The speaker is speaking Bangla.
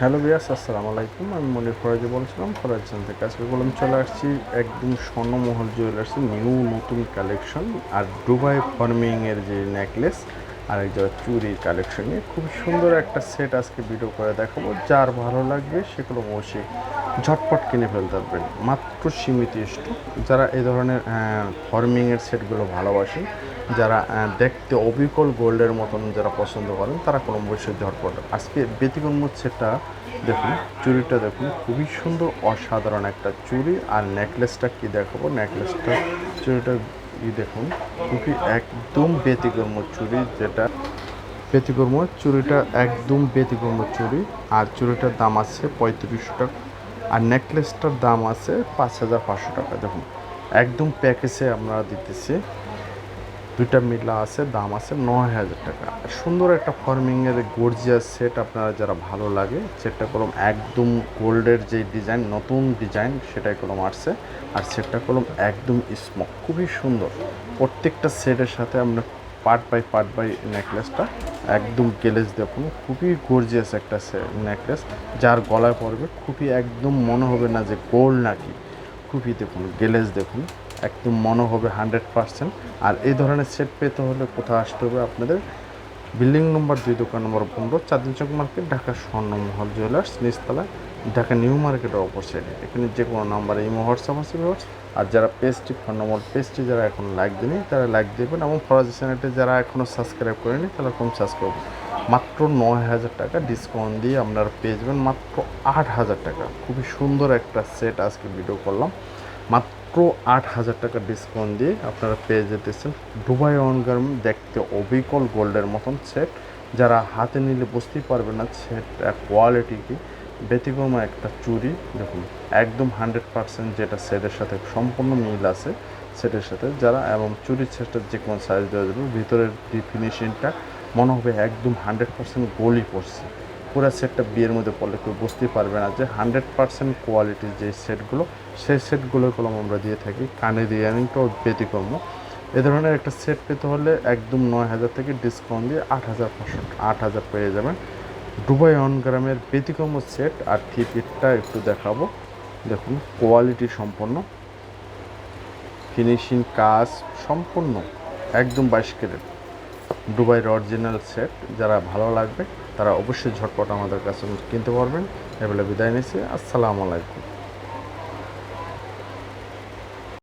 হ্যালো বিয়াস আসসালামু আলাইকুম। আমি মনির ফরাজি বলছিলাম ফরাজ চ্যানেল থেকে আজকে বললাম চলে আসছি একদম স্বর্ণমহল জুয়েলার্সের নিউ নতুন কালেকশন আর দুবাই ফার্মিংয়ের যে নেকলেস আর এক জায়গায় চুরির কালেকশন নিয়ে খুব সুন্দর একটা সেট আজকে ভিডিও করে দেখাবো। যার ভালো লাগবে সেগুলো অবশ্যই ঝটপট কিনে ফেলতে পারবেন। মাত্র সীমিত স্টক যারা এই ধরনের ফর্মিংয়ের সেটগুলো ভালোবাসেন, যারা দেখতে অবিকল গোল্ডের মতন যারা পছন্দ করেন, তারা কোনো অবশ্যই ঝটপট। আজকে ব্যতিক্রম সেটটা দেখুন চুড়িটা দেখুন, খুবই সুন্দর, অসাধারণ একটা চুরি। আর নেকলেসটা কি দেখাবো? নেকলেসটা চুড়িটা ই দেখুন, খুবই একদম ব্যতিক্রম চুরি যেটা। ব্যতিক্রম চুরিটা একদম ব্যতিক্রম চুরি। আর চুড়িটার দাম আছে পঁয়ত্রিশশো টাকা। আর নেকলেসটার দাম আছে পাঁচ হাজার পাঁচশো টাকা। দেখুন, একদম প্যাকেজে আমরা দিতেছি। দুইটা মিলা আছে, দাম আছে নয় হাজার টাকা। আর সুন্দর একটা ফর্মিংয়ের গর্জিয়াস সেট আপনারা যারা ভালো লাগে সেটটা কলম একদম গোল্ডের যে ডিজাইন নতুন ডিজাইন সেটাই কলম আসছে। আর সেটটা কলম একদম স্মক খুবই সুন্দর। প্রত্যেকটা সেটের সাথে আমরা পার্ট বাই পার্ট বাই নেকলেসটা একদম গেলেজ দেখুন খুবই গর্জিয়াস একটা নেকলেস যার গলায় পড়বে খুবই একদম মনে হবে না যে গোল্ড নাকি। খুবই দেখুন, গেলেজ দেখুন। একদম মনে হবে হান্ড্রেড পার্সেন্ট। আর এই ধরনের সেট পেতে হলে কোথাও আসতে হবে আপনাদের? বিল্ডিং নম্বর দুই, দোকান নম্বর পনেরো, চাঁদিন চক মার্কেট ঢাকা স্বর্ণমহল জুয়েলার্স নিচতলা, ঢাকা নিউ মার্কেটের অপর সাইডে এখানে যে কোনো নাম্বারে ইমো হোয়াটসঅ্যাপ আছে ভিউয়ার্স আর যারা পেজটি ফোন নম্বর পেজটি যারা এখন লাইক দেনি তারা লাইক দেবেন। এবং ফরাজি চ্যানেলটি যারা এখনও সাবস্ক্রাইব করেনি, তারা কম সাবস্ক্রাইব মাত্র নয় হাজার টাকা ডিসকাউন্ট দিয়ে আপনারা পেয়ে যাবেন মাত্র আট হাজার টাকা। খুবই সুন্দর একটা সেট আজকে ভিডিও করলাম। মাত্র আট হাজার টাকা ডিসকাউন্ট দিয়ে আপনারা পেয়ে যেতেছেন দুবাই অন গার্মেন্ট দেখতে অবিকল গোল্ডের মতন সেট যারা হাতে নিলে বুঝতেই পারবে না সেটটা কোয়ালিটি কি। ব্যতিক্রম একটা চুরি। দেখুন, একদম হান্ড্রেড পার্সেন্ট যেটা সেটের সাথে সম্পূর্ণ মিল আছে সেটের সাথে যারা এবং চুরির সেটের যে কোনো সাইজ দেওয়া যাবে, ভিতরের যে মনে হবে একদম হান্ড্রেড পার্সেন্ট গোলই পড়ছে। পুরো সেটটা বিয়ের মধ্যে পড়লে কেউ বুঝতেই পারবে না যে হান্ড্রেড পার্সেন্ট কোয়ালিটির যে সেটগুলো, সেই সেটগুলো কলম আমরা দিয়ে থাকি। কানে দিয়ে ইয়ারিংটাও ব্যতিক্রম। এ ধরনের একটা সেট পেতে হলে একদম নয় হাজার থেকে ডিসকাউন্ট দিয়ে আট হাজার পাঁচশো, আট হাজার পেয়ে যাবেন। দুবাই অন গ্রামের ব্যতিক্রম সেট আর থিপিটটা একটু দেখাবো। দেখুন, কোয়ালিটি সম্পন্ন। ফিনিশিং কাজ সম্পূর্ণ একদম বাইশ ক্যারেট। দুবাইয়ের অরিজিনাল সেট যারা ভালো লাগবে, তারা অবশ্যই ঝটপট আমাদের কাছে কিনতে পারবেন। এবেলা বিদায় নিচ্ছি। আসসালামু আলাইকুম।